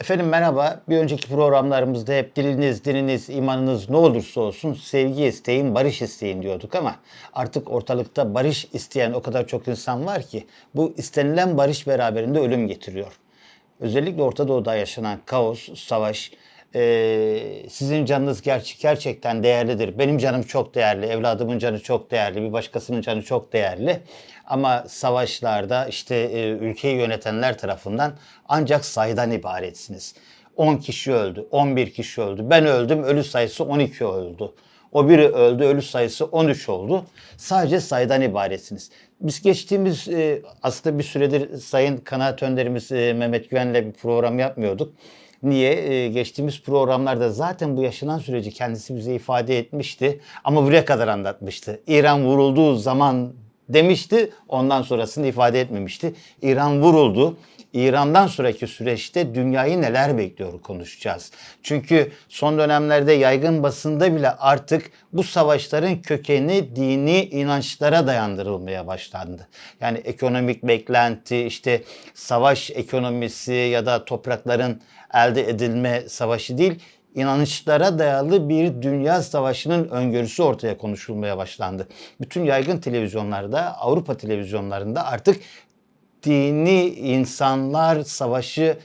Efendim merhaba. Bir önceki programlarımızda hep diliniz, dininiz, imanınız ne olursa olsun sevgi isteyin, barış isteyin diyorduk ama artık ortalıkta barış isteyen o kadar çok insan var ki bu istenilen barış beraberinde ölüm getiriyor. Özellikle Orta Doğu'da yaşanan kaos, savaş, eee, sizin canınız gerçek, gerçekten değerlidir. Benim canım çok değerli, evladımın canı çok değerli, bir başkasının canı çok değerli. Ama savaşlarda işte e, ülkeyi yönetenler tarafından ancak sayıdan ibaretsiniz. 10 kişi öldü, 11 kişi öldü. Ben öldüm, ölü sayısı 12 oldu. O biri öldü, ölü sayısı 13 oldu. Sadece sayıdan ibaretsiniz. Biz geçtiğimiz e, aslında bir süredir Sayın Kanaat Önderimiz e, Mehmet Güven'le bir program yapmıyorduk. Niye? E, geçtiğimiz programlarda zaten bu yaşanan süreci kendisi bize ifade etmişti. Ama buraya kadar anlatmıştı. İran vurulduğu zaman demişti. Ondan sonrasını ifade etmemişti. İran vuruldu. İran'dan sonraki süreçte dünyayı neler bekliyor konuşacağız. Çünkü son dönemlerde yaygın basında bile artık bu savaşların kökeni dini inançlara dayandırılmaya başlandı. Yani ekonomik beklenti, işte savaş ekonomisi ya da toprakların elde edilme savaşı değil, inançlara dayalı bir dünya savaşının öngörüsü ortaya konuşulmaya başlandı. Bütün yaygın televizyonlarda, Avrupa televizyonlarında artık dini insanlar savaşı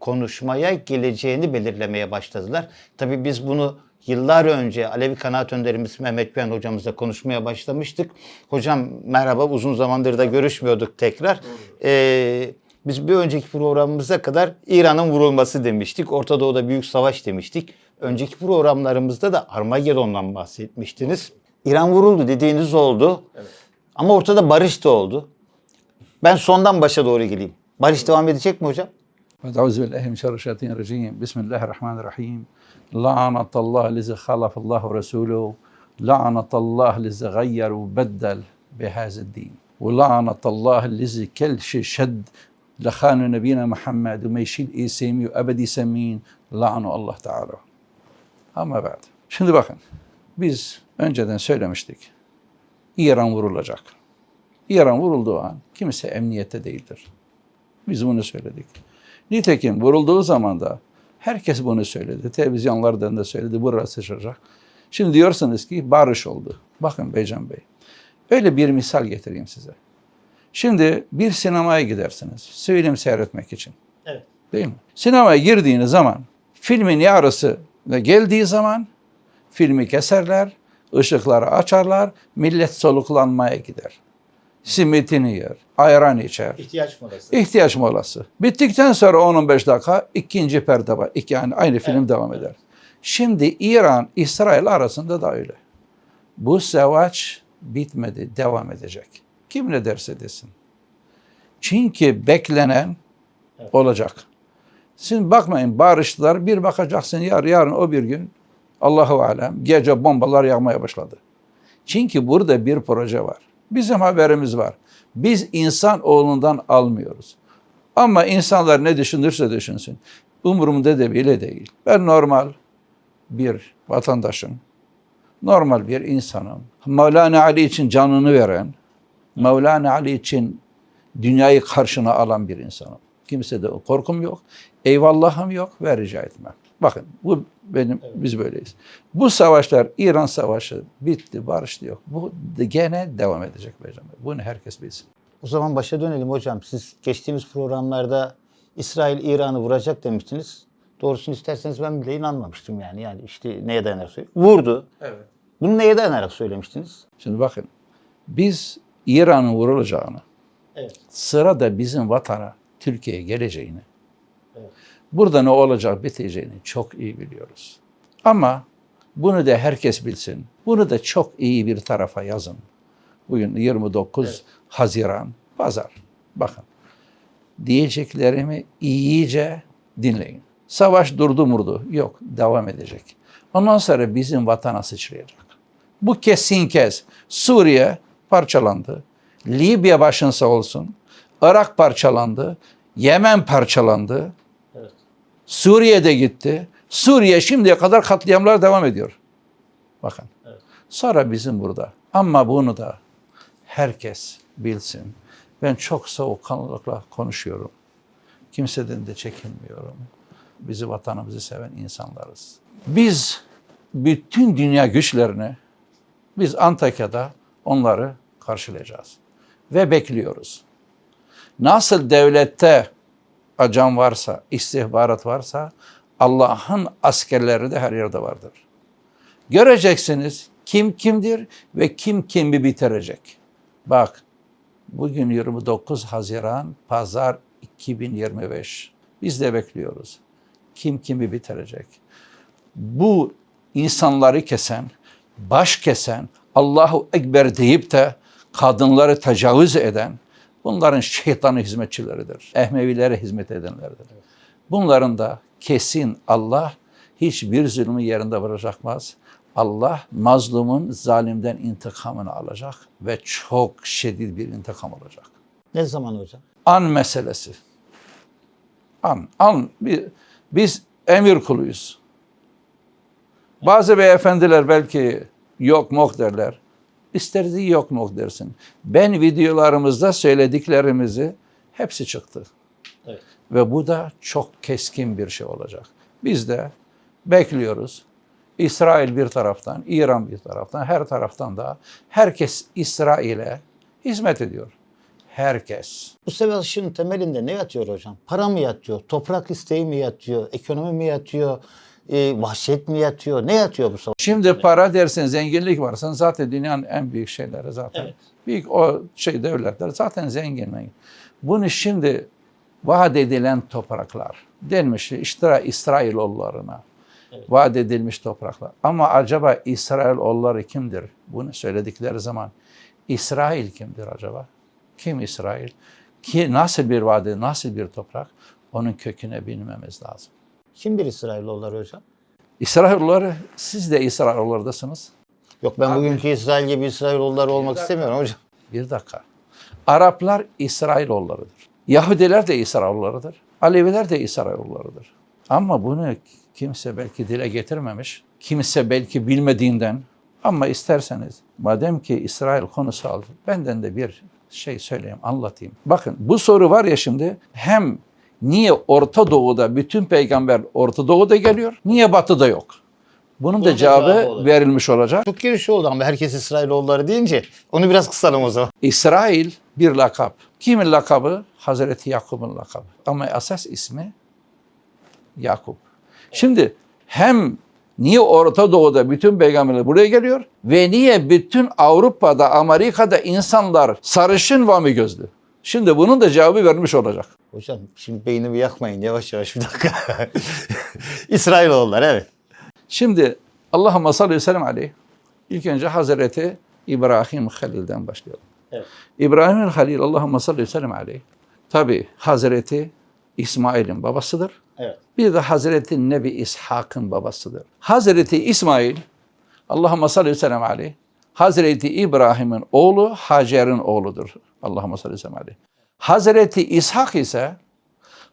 konuşmaya geleceğini belirlemeye başladılar. Tabii biz bunu yıllar önce Alevi Kanaat Önderimiz Mehmet Güven hocamızla konuşmaya başlamıştık. Hocam merhaba uzun zamandır da görüşmüyorduk tekrar. Ee, biz bir önceki programımıza kadar İran'ın vurulması demiştik. Orta Doğu'da büyük savaş demiştik. Önceki programlarımızda da Armageddon'dan bahsetmiştiniz. İran vuruldu dediğiniz oldu. Ama ortada barış da oldu. Ben sondan başa doğru geleyim. Barış devam edecek mi hocam? أعوذ بالله من شر الشياطين الرجيم بسم الله الرحمن الرحيم لعنة الله الذي خلف الله ورسوله لعنة الله الذي غير وبدل بهذا الدين ولعنة الله الذي كل شيء شد لخان نبينا محمد وما يشيل إيسامي وأبدي سمين لعنه الله تعالى Ama بعد Şimdi bakın biz önceden söylemiştik. İran vurulacak. İran vurulduğu an kimse emniyette değildir. Biz bunu söyledik. Nitekim vurulduğu zaman da herkes bunu söyledi. Televizyonlardan da söyledi. Burası sıçrayacak. Şimdi diyorsunuz ki barış oldu. Bakın Beycan Bey. Öyle bir misal getireyim size. Şimdi bir sinemaya gidersiniz. Film seyretmek için. Evet. Değil mi? Sinemaya girdiğiniz zaman filmin yarısı geldiği zaman filmi keserler, ışıkları açarlar, millet soluklanmaya gider. Simitini yer, ayran içer, İhtiyaç molası. ihtiyaç molası. Bittikten sonra 10-15 dakika ikinci perde var. İki, yani aynı film devam eder. Şimdi İran, İsrail arasında da öyle. Bu savaş bitmedi, devam edecek. Kim ne derse desin. Çünkü beklenen olacak. Şimdi bakmayın barıştılar, bir bakacaksın yar, yarın o bir gün Allahu alem gece bombalar yağmaya başladı. Çünkü burada bir proje var. Bizim haberimiz var. Biz insan oğlundan almıyoruz. Ama insanlar ne düşünürse düşünsün. Umurumda da bile değil. Ben normal bir vatandaşım. Normal bir insanım. Mevlana Ali için canını veren, Mevlana Ali için dünyayı karşına alan bir insanım. Kimse de korkum yok. Eyvallahım yok ve rica etmem. Bakın bu benim biz böyleyiz. Bu savaşlar İran savaşı bitti, barıştı yok. Bu gene devam edecek Beycan Bey. Bunu herkes bilsin. O zaman başa dönelim hocam. Siz geçtiğimiz programlarda İsrail İran'ı vuracak demiştiniz. Doğrusunu isterseniz ben bile inanmamıştım yani. Yani işte neye dayanarak söylüyorum. Vurdu. Evet. Bunu neye dayanarak söylemiştiniz? Şimdi bakın biz İran'ın vurulacağını, Evet. sırada bizim vatana, Türkiye'ye geleceğini, Evet. burada ne olacak biteceğini çok iyi biliyoruz. Ama bunu da herkes bilsin. Bunu da çok iyi bir tarafa yazın. Bugün 29 Haziran Pazar. Bakın. Diyeceklerimi iyice dinleyin. Savaş durdu murdu. Yok, devam edecek. Ondan sonra bizim vatana sıçrayacak. Bu kesin kez Suriye parçalandı. Libya başın sağ olsun. Irak parçalandı. Yemen parçalandı. Evet. Suriye'de gitti. Suriye şimdiye kadar katliamlar devam ediyor. Bakın. Evet. Sonra bizim burada. Ama bunu da herkes bilsin. Ben çok soğukkanlılıkla konuşuyorum. Kimseden de çekinmiyorum. Bizi vatanımızı seven insanlarız. Biz bütün dünya güçlerini biz Antakya'da onları karşılayacağız ve bekliyoruz. Nasıl devlette ajan varsa, istihbarat varsa Allah'ın askerleri de her yerde vardır. Göreceksiniz kim kimdir ve kim kimi bitirecek. Bak bugün 29 Haziran Pazar 2025. Biz de bekliyoruz. Kim kimi bitirecek. Bu insanları kesen, baş kesen, Allahu Ekber deyip de kadınları tecavüz eden bunların şeytanın hizmetçileridir. Ehmevilere hizmet edenlerdir. Bunların da kesin Allah hiçbir zulmü yerinde bırakmaz. Allah mazlumun zalimden intikamını alacak ve çok şiddet bir intikam alacak. Ne zaman hocam? An meselesi. An, an. Bi- Biz emir kuluyuz. Bazı beyefendiler belki yok mok derler. İsterdiği yok mok dersin. Ben videolarımızda söylediklerimizi hepsi çıktı. Evet. Ve bu da çok keskin bir şey olacak. Biz de bekliyoruz. İsrail bir taraftan, İran bir taraftan, her taraftan da herkes İsrail'e hizmet ediyor. Herkes. Bu savaşın temelinde ne yatıyor hocam? Para mı yatıyor? Toprak isteği mi yatıyor? Ekonomi mi yatıyor? Ee, vahşet mi yatıyor? Ne yatıyor bu savaş? Şimdi para dersin, zenginlik varsa zaten dünyanın en büyük şeyleri zaten. Evet. Büyük o şey devletler zaten zengin. Bunu şimdi vaat edilen topraklar denmiş işte İsrailoğullarına vaat edilmiş topraklar. Ama acaba İsrailoğulları kimdir? Bunu söyledikleri zaman İsrail kimdir acaba? Kim İsrail? Ki nasıl bir vade, nasıl bir toprak? Onun köküne bilmemiz lazım. Kim bir İsrailoğulları hocam? İsrailoğulları, siz de İsrailoğullardasınız. Yok ben bugünkü İsrail gibi İsrailoğulları olmak istemiyorum hocam. Bir dakika. Araplar İsrailoğullarıdır. Yahudiler de İsrailoğullarıdır. Aleviler de İsrailoğullarıdır. Ama bunu kimse belki dile getirmemiş. Kimse belki bilmediğinden. Ama isterseniz madem ki İsrail konusu aldı benden de bir şey söyleyeyim, anlatayım. Bakın bu soru var ya şimdi hem niye Orta Doğu'da bütün peygamber Orta Doğu'da geliyor, niye Batı'da yok? Bunun da cevabı verilmiş olacak. Çok giriş oldu ama herkes İsrailoğulları deyince onu biraz kısalım o zaman. İsrail bir lakap. Kimin lakabı? Hazreti Yakup'un lakabı. Ama esas ismi Yakup. Şimdi hem niye Orta Doğu'da bütün peygamberler buraya geliyor ve niye bütün Avrupa'da, Amerika'da insanlar sarışın ve mi gözlü? Şimdi bunun da cevabı vermiş olacak. Hocam şimdi beynimi yakmayın yavaş yavaş bir dakika. İsrailoğulları evet. Şimdi Allahümme salli ve sellem aleyh. İlk önce Hazreti İbrahim Halil'den başlayalım. Evet. İbrahim el Halil Allahümme salli ve sellem aleyh. Tabi Hazreti İsmail'in babasıdır. Evet. Bir de Hazreti Nebi İshak'ın babasıdır. Hazreti İsmail Allahümme salli ve sellem aleyh. Hazreti İbrahim'in oğlu Hacer'in oğludur. Allahümme salli sellem aleyh. Hazreti İshak ise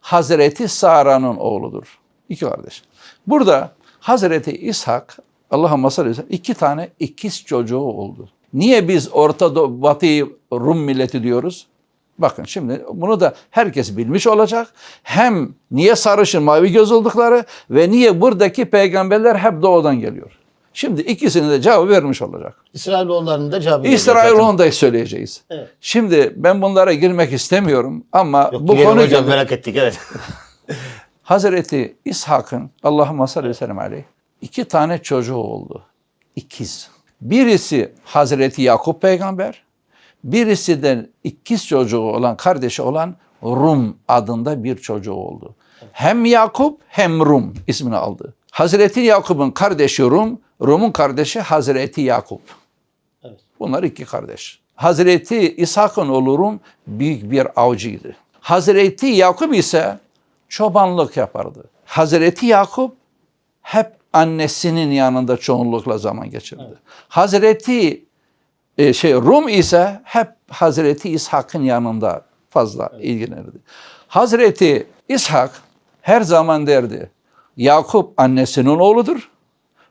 Hazreti Sara'nın oğludur. İki kardeş. Burada Hazreti İshak Allahümme salli sellem iki tane ikiz çocuğu oldu. Niye biz Orta Doğu, Batı'yı Rum milleti diyoruz? Bakın şimdi bunu da herkes bilmiş olacak. Hem niye sarışın mavi göz oldukları ve niye buradaki peygamberler hep doğudan geliyor. Şimdi ikisini de cevabı vermiş olacak. İsrailoğullarının da cevabı geliyor İsrail zaten. onu da söyleyeceğiz. Evet. Şimdi ben bunlara girmek istemiyorum ama Yok, bu konu hocam geldi. merak ettik evet. Hazreti İshak'ın Allahümme salli ve sellem aleyh iki tane çocuğu oldu. İkiz. Birisi Hazreti Yakup peygamber, birisi de ikiz çocuğu olan, kardeşi olan Rum adında bir çocuğu oldu. Hem Yakup hem Rum ismini aldı. Hazreti Yakup'un kardeşi Rum, Rum'un kardeşi Hazreti Yakup. Evet. Bunlar iki kardeş. Hazreti İshak'ın oğlu Rum büyük bir avcıydı. Hazreti Yakup ise çobanlık yapardı. Hazreti Yakup hep annesinin yanında çoğunlukla zaman geçirdi. Hazreti e, şey Rum ise hep Hazreti İshak'ın yanında fazla ilgilenirdi. Hazreti İshak her zaman derdi Yakup annesinin oğludur.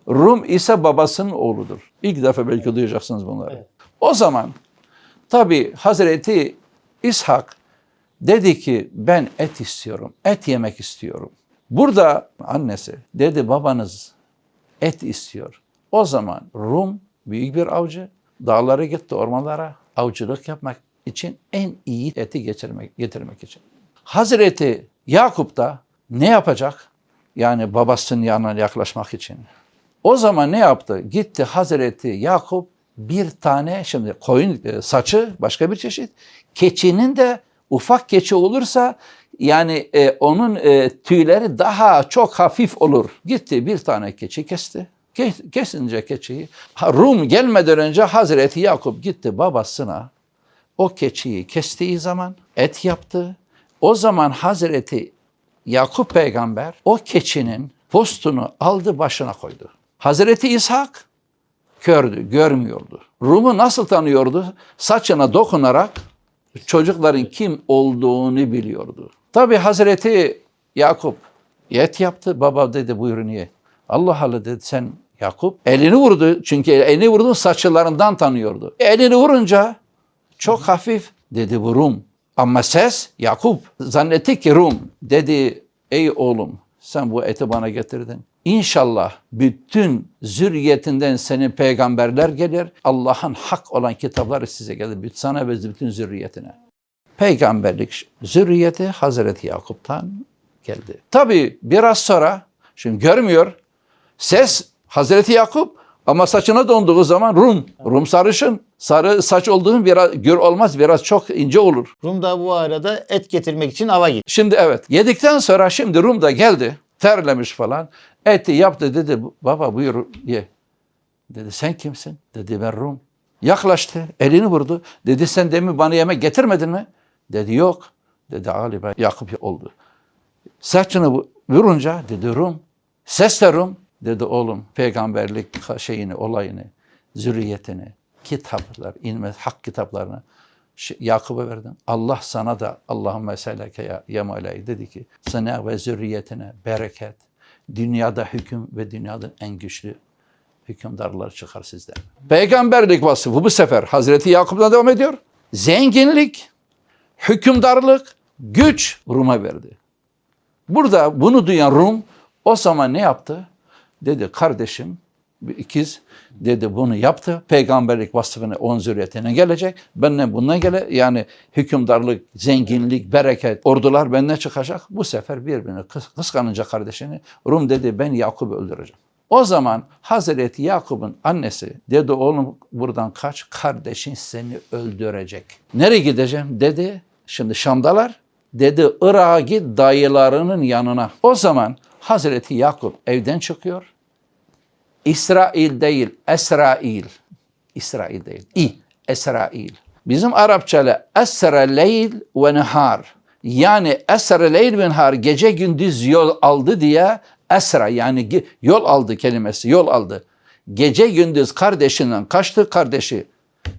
Rum ise babasının oğludur. İlk defa belki duyacaksınız bunları. O zaman tabi Hazreti İshak dedi ki ben et istiyorum, et yemek istiyorum. Burada annesi dedi babanız et istiyor. O zaman Rum büyük bir avcı dağlara gitti ormanlara avcılık yapmak için en iyi eti getirmek, getirmek için. Hazreti Yakup da ne yapacak? Yani babasının yanına yaklaşmak için. O zaman ne yaptı? Gitti Hazreti Yakup bir tane şimdi koyun e, saçı başka bir çeşit. Keçinin de ufak keçi olursa yani e, onun e, tüyleri daha çok hafif olur. Gitti bir tane keçi kesti. Kes- Kesince keçiyi Rum gelmeden önce Hazreti Yakup gitti babasına o keçiyi kestiği zaman et yaptı. O zaman Hazreti Yakup peygamber o keçinin postunu aldı başına koydu. Hazreti İshak kördü, görmüyordu. Rum'u nasıl tanıyordu? Saçına dokunarak çocukların kim olduğunu biliyordu. Tabi Hazreti Yakup et yaptı. Baba dedi buyurun ye. Allah Allah dedi sen Yakup elini vurdu. Çünkü elini vurdu saçlarından tanıyordu. Elini vurunca çok hafif dedi bu Rum. Ama ses Yakup zannetti ki Rum. Dedi ey oğlum sen bu eti bana getirdin. İnşallah bütün zürriyetinden senin peygamberler gelir. Allah'ın hak olan kitapları size gelir. Sana ve bütün zürriyetine. Peygamberlik zürriyeti Hazreti Yakup'tan geldi. Tabi biraz sonra şimdi görmüyor. Ses Hazreti Yakup ama saçına donduğu zaman Rum. Rum sarışın. Sarı saç olduğun biraz gür olmaz biraz çok ince olur. Rum da bu arada et getirmek için ava gitti. Şimdi evet yedikten sonra şimdi Rum da geldi terlemiş falan. Eti yaptı dedi baba buyur ye. Dedi sen kimsin? Dedi ben Rum. Yaklaştı elini vurdu. Dedi sen demin bana yemek getirmedin mi? Dedi yok. Dedi galiba Yakup oldu. Saçını vu- vurunca dedi Rum. Ses de Rum. Dedi oğlum peygamberlik şeyini, olayını, zürriyetini, kitaplar, inme hak kitaplarını Yakup'a verdim. Allah sana da Allahümme selleke ya, Mevla'yı dedi ki sana ve zürriyetine bereket, dünyada hüküm ve dünyanın en güçlü hükümdarlar çıkar sizden. Peygamberlik vasfı bu sefer Hazreti Yakup'tan devam ediyor. Zenginlik, hükümdarlık, güç Rum'a verdi. Burada bunu duyan Rum o zaman ne yaptı? Dedi kardeşim bir ikiz dedi bunu yaptı. Peygamberlik vasfını on zürriyetine gelecek. Benden bundan gele yani hükümdarlık, zenginlik, bereket, ordular benden çıkacak. Bu sefer birbirini kıs- kıskanınca kardeşini Rum dedi ben Yakup'u öldüreceğim. O zaman Hazreti Yakup'un annesi dedi oğlum buradan kaç kardeşin seni öldürecek. Nereye gideceğim dedi. Şimdi Şam'dalar. Dedi Irak'a git dayılarının yanına. O zaman Hazreti Yakup evden çıkıyor. İsrail değil, Esrail. İsrail değil. İ, Esrail. Bizim Arapçada esra leyl ve nehar. Yani esra leyl ve nehar gece gündüz yol aldı diye esra yani yol aldı kelimesi yol aldı. Gece gündüz kardeşinden kaçtı kardeşi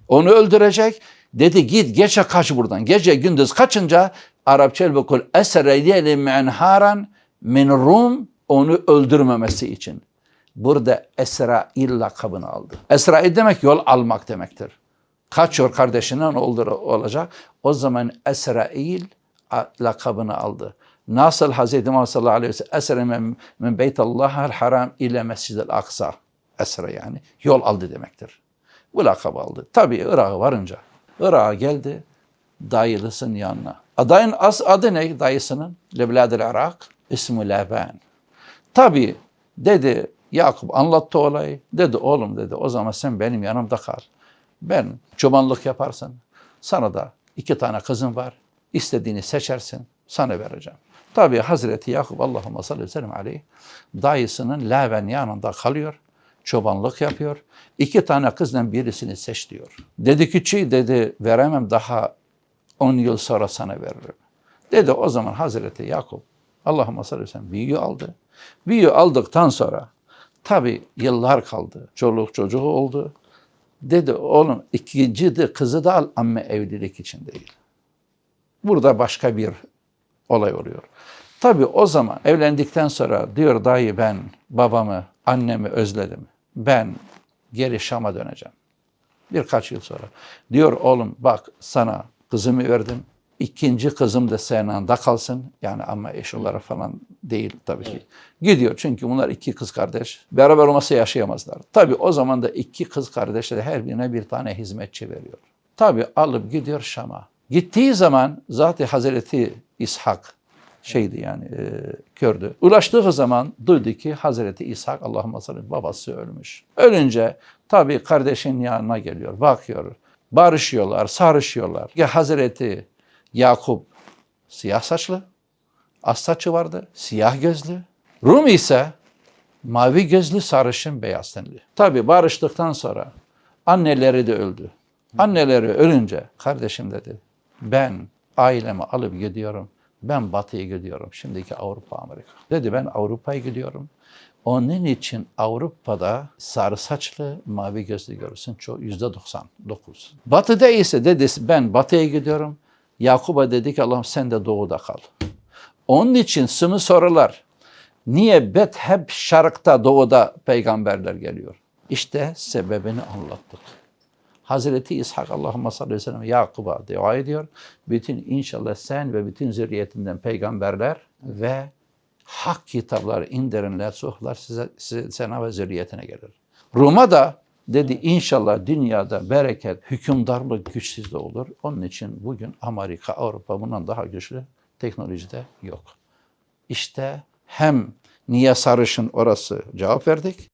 onu öldürecek. Dedi git geçe kaç buradan. Gece gündüz kaçınca Arapça bakul esra leyl menharan min Rum onu öldürmemesi için. Burada Esrail lakabını aldı. Esrail demek yol almak demektir. Kaçıyor kardeşinden olur, olacak. O zaman Esrail lakabını aldı. Nasıl Hz. Muhammed sallallahu aleyhi ve sellem esre min, min beytallahal haram ile mescid-i aksa. Esre yani yol aldı demektir. Bu lakabı aldı. Tabii Irak'a varınca Irak'a geldi dayılısının yanına. Adayın as adı ne dayısının? Lebladil Irak. İsmi Laban. Tabii dedi Yakup anlattı olayı. Dedi oğlum dedi o zaman sen benim yanımda kal. Ben çobanlık yaparsın. Sana da iki tane kızım var. İstediğini seçersin. Sana vereceğim. Tabii Hazreti Yakup Allahümme salli ve sellem aleyh dayısının Laven yanında kalıyor. Çobanlık yapıyor. İki tane kızdan birisini seç diyor. Dedi küçüğü dedi veremem daha 10 yıl sonra sana veririm. Dedi o zaman Hazreti Yakup Allahümme salli ve sellem büyüğü aldı. Büyüğü aldıktan sonra tabi yıllar kaldı. Çoluk çocuğu oldu. Dedi oğlum ikinci de kızı da al ama evlilik için değil. Burada başka bir olay oluyor. Tabi o zaman evlendikten sonra diyor dayı ben babamı, annemi özledim. Ben geri Şam'a döneceğim. Birkaç yıl sonra. Diyor oğlum bak sana kızımı verdim. İkinci kızım da senin yanında kalsın. Yani ama eş olarak falan değil tabii ki. Gidiyor çünkü bunlar iki kız kardeş. Beraber olmasa yaşayamazlar. Tabii o zaman da iki kız kardeşler her birine bir tane hizmetçi veriyor. Tabii alıp gidiyor Şam'a. Gittiği zaman zaten Hazreti İshak şeydi yani e, kördü. Ulaştığı zaman duydu ki Hazreti İshak Allah'ıma sallallahu babası ölmüş. Ölünce tabii kardeşin yanına geliyor, bakıyor. Barışıyorlar, sarışıyorlar. Ya Hazreti Yakup siyah saçlı, az saçı vardı, siyah gözlü. Rum ise mavi gözlü, sarışın, beyaz tenli. Tabii barıştıktan sonra anneleri de öldü. Anneleri ölünce kardeşim dedi ben ailemi alıp gidiyorum. Ben batıya gidiyorum. Şimdiki Avrupa, Amerika. Dedi ben Avrupa'ya gidiyorum. Onun için Avrupa'da sarı saçlı, mavi gözlü görürsün. Çok yüzde 99. Batı'da ise dedi ben batıya gidiyorum. Yakup'a dedi ki Allah'ım sen de doğuda kal. Onun için sını sorular. Niye bet hep şarkta doğuda peygamberler geliyor? İşte sebebini anlattık. Hazreti İshak Allahümme sallallahu aleyhi ve sellem Yakub'a dua ediyor. Bütün inşallah sen ve bütün zürriyetinden peygamberler ve hak kitapları indirinler, suhlar size, size, sana ve zürriyetine gelir. Rum'a da dedi inşallah dünyada bereket, hükümdarlık güç sizde olur. Onun için bugün Amerika, Avrupa bundan daha güçlü teknolojide yok. İşte hem niye sarışın orası cevap verdik.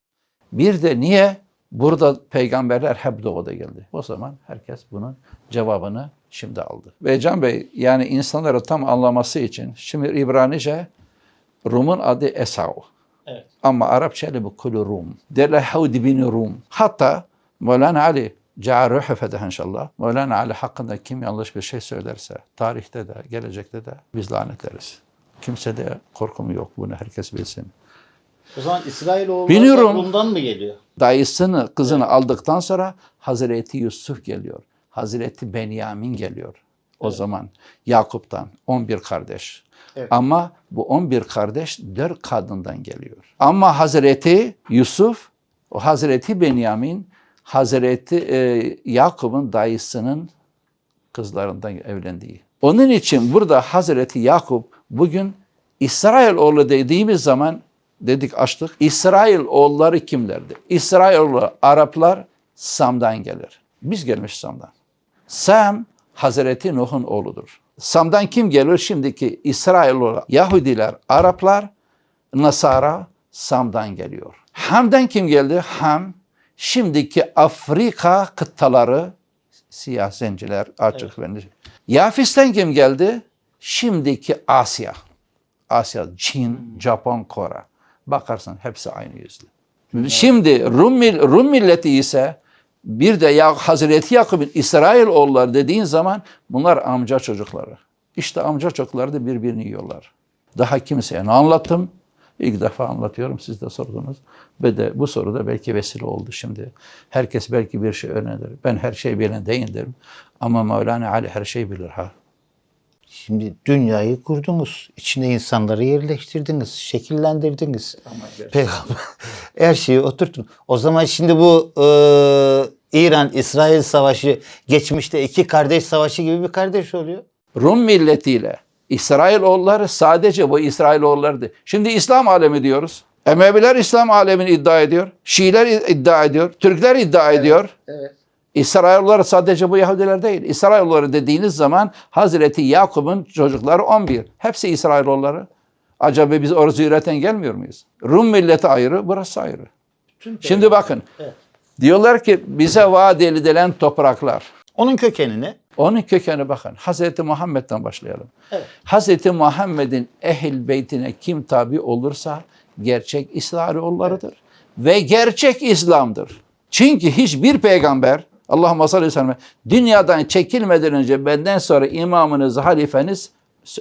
Bir de niye burada peygamberler hep doğuda geldi. O zaman herkes bunun cevabını şimdi aldı. Ve Can Bey yani insanları tam anlaması için şimdi İbranice Rum'un adı Esau. Evet. Ama Arapça ile bu kulü Rum. Derler Havdi bin Rum. Hatta Mevlana Ali Ca'a ruhu fedeha inşallah. Mevlana Ali hakkında kim yanlış bir şey söylerse tarihte de gelecekte de biz lanetleriz. Kimse de korkum yok bunu herkes bilsin. O zaman İsrailoğulları Biliyorum. bundan mı geliyor? Dayısını, kızını aldıktan sonra Hazreti Yusuf geliyor. Hazreti Benyamin geliyor. O zaman Yakup'tan 11 kardeş. Evet. Ama bu 11 kardeş 4 kadından geliyor. Ama Hazreti Yusuf, Hazreti Benyamin, Hazreti e, Yakup'un dayısının kızlarından evlendiği. Onun için burada Hazreti Yakup bugün İsrail oğlu dediğimiz zaman dedik açtık. İsrail oğulları kimlerdi? İsrailoğlu Araplar Sam'dan gelir. Biz gelmiş Sam'dan. Sam Hazreti Nuh'un oğludur. Sam'dan kim gelir? Şimdiki İsrailoğlu Yahudiler, Araplar, Nasara Sam'dan geliyor. Ham'dan kim geldi? Ham şimdiki Afrika kıtaları siyah zenciler, açık evet. Yafis'ten kim geldi? Şimdiki Asya. Asya, Çin, Japon, Kore. Bakarsın hepsi aynı yüzlü. Şimdi Rum, Rum milleti ise bir de ya Hazreti Yakup'un İsrail oğulları dediğin zaman bunlar amca çocukları. İşte amca çocukları da birbirini yiyorlar. Daha kimseye ne anlattım? İlk defa anlatıyorum. Siz de sordunuz. Ve de bu soru da belki vesile oldu şimdi. Herkes belki bir şey öğrenir. Ben her şeyi bilen değilim. Ama Mevlana Ali her şeyi bilir ha. Şimdi dünyayı kurdunuz. içine insanları yerleştirdiniz. Şekillendirdiniz. Peygamber her şeyi oturtun. O zaman şimdi bu e, İran-İsrail savaşı geçmişte iki kardeş savaşı gibi bir kardeş oluyor. Rum milletiyle İsrailoğulları sadece bu İsrailoğullarıdı. Şimdi İslam alemi diyoruz. Emeviler İslam alemini iddia ediyor. Şiiler iddia ediyor. Türkler iddia ediyor. Evet. İsrailoğulları sadece bu Yahudiler değil. İsrailoğulları dediğiniz zaman Hazreti Yakup'un çocukları 11. Hepsi İsrailoğulları. Acaba biz orası üreten gelmiyor muyuz? Rum milleti ayrı, burası ayrı. Şimdi bakın. Evet. Diyorlar ki bize vaat edilen topraklar. Onun kökeni ne? Onun kökeni bakın. Hazreti Muhammed'den başlayalım. Evet. Hazreti Muhammed'in ehil beytine kim tabi olursa gerçek İsrailoğullarıdır. Ve gerçek İslam'dır. Çünkü hiçbir peygamber Aleyhi ve sellem dünyadan çekilmeden önce benden sonra imamınız, halifeniz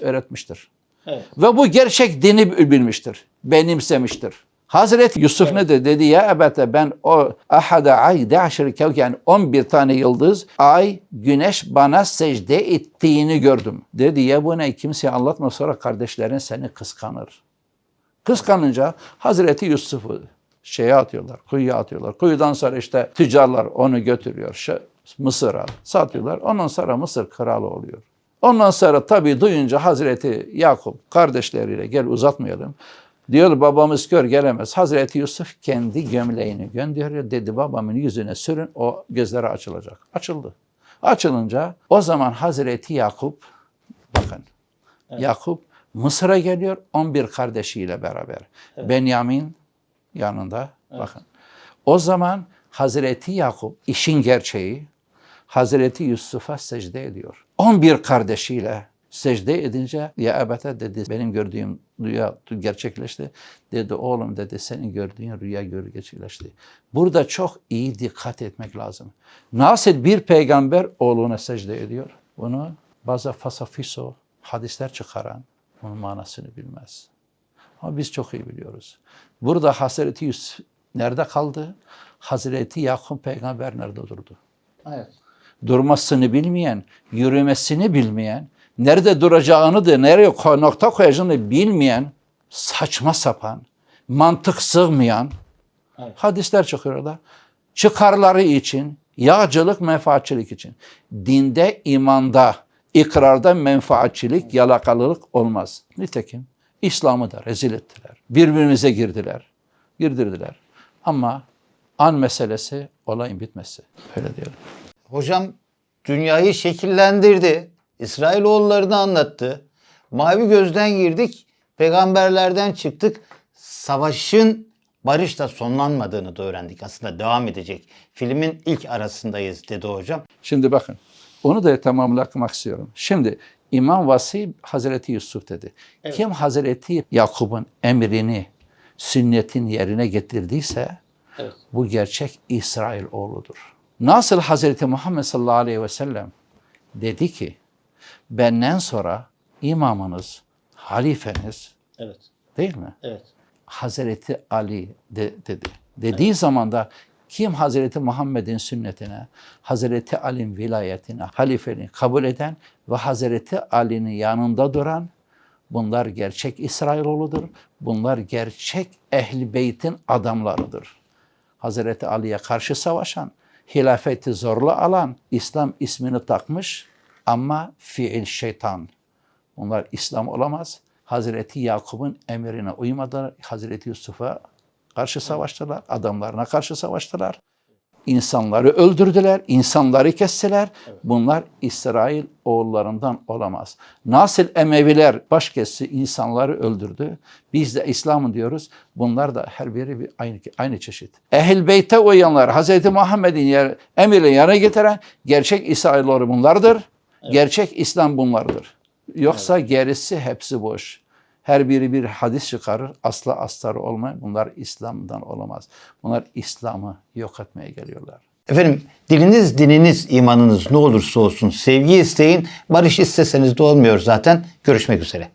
öğretmiştir. Evet. Ve bu gerçek dini bilmiştir, benimsemiştir. Hazreti Yusuf ne dedi? Dedi ya ebete ben o ahada ay de'aşır kevk yani 11 tane yıldız, ay, güneş bana secde ettiğini gördüm. Dedi ya bu ne kimseye anlatma sonra kardeşlerin seni kıskanır. Kıskanınca Hazreti Yusuf'u şeye atıyorlar, kuyuya atıyorlar. Kuyudan sonra işte tüccarlar onu götürüyor Mısır'a satıyorlar. Ondan sonra Mısır kralı oluyor. Ondan sonra tabii duyunca Hazreti Yakup kardeşleriyle gel uzatmayalım. Diyor babamız kör gelemez. Hazreti Yusuf kendi gömleğini gönderiyor. Dedi babamın yüzüne sürün o gözleri açılacak. Açıldı. Açılınca o zaman Hazreti Yakup bakın Yakup Mısır'a geliyor 11 kardeşiyle beraber. Benyamin yanında bakın. O zaman Hazreti Yakup işin gerçeği Hazreti Yusuf'a secde ediyor. 11 kardeşiyle secde edince ya ebete dedi benim gördüğüm rüya gerçekleşti. Dedi oğlum dedi senin gördüğün rüya gerçekleşti. Burada çok iyi dikkat etmek lazım. Nasıl bir peygamber oğluna secde ediyor? Bunu bazı fasafiso hadisler çıkaran bunun manasını bilmez. Ama biz çok iyi biliyoruz. Burada Hazreti Yusuf nerede kaldı? Hazreti Yakup peygamber nerede durdu? Evet. durmasını bilmeyen, yürümesini bilmeyen, nerede duracağını da nereye nokta koyacağını bilmeyen, saçma sapan, mantık sığmayan Evet. hadisler çıkıyor orada. Çıkarları için, yağcılık, menfaatçilik için. Dinde, imanda, ikrarda menfaatçilik, yalakalılık olmaz. Nitekim İslam'ı da rezil ettiler. Birbirimize girdiler. Girdirdiler. Ama an meselesi olayın bitmesi. Öyle diyelim. Hocam dünyayı şekillendirdi. İsrailoğullarını anlattı. Mavi gözden girdik. Peygamberlerden çıktık. Savaşın barışla sonlanmadığını da öğrendik. Aslında devam edecek. Filmin ilk arasındayız dedi hocam. Şimdi bakın onu da tamamlamak istiyorum. Şimdi İmam Vasi Hazreti Yusuf dedi. Kim Hazreti Yakup'un emrini, sünnetin yerine getirdiyse Evet. bu gerçek İsrail oğludur. Nasıl Hazreti Muhammed sallallahu aleyhi ve sellem dedi ki benden sonra imamınız, halifeniz Evet. değil mi? Evet. Hazreti Ali de, dedi. Dediği zaman da kim Hazreti Muhammed'in sünnetine, Hazreti Ali'nin vilayetine, halifeliğini kabul eden ve Hazreti Ali'nin yanında duran bunlar gerçek İsrailoğludur. Bunlar gerçek Ehl-i Beyt'in adamlarıdır. Hazreti Ali'ye karşı savaşan, hilafeti zorla alan, İslam ismini takmış ama fiil şeytan. Bunlar İslam olamaz. Hazreti Yakup'un emrine uymadılar. Hazreti Yusuf'a karşı savaştılar. Adamlarına karşı savaştılar. İnsanları öldürdüler, insanları kestiler. Bunlar İsrail oğullarından olamaz. Nasıl Emeviler baş kesti, insanları öldürdü. Biz de İslam'ı diyoruz. Bunlar da her biri bir aynı, aynı çeşit. Ehl Beyt'e uyanlar, Hz. Muhammed'in yer, emriyle yana getiren gerçek İsrailoğlu bunlardır. Gerçek İslam bunlardır. Yoksa gerisi hepsi boş. Her biri bir hadis çıkarır. Asla astarı olmayan bunlar İslam'dan olamaz. Bunlar İslam'ı yok etmeye geliyorlar. Efendim diliniz, dininiz, imanınız ne olursa olsun sevgi isteyin. Barış isteseniz de olmuyor zaten. Görüşmek üzere.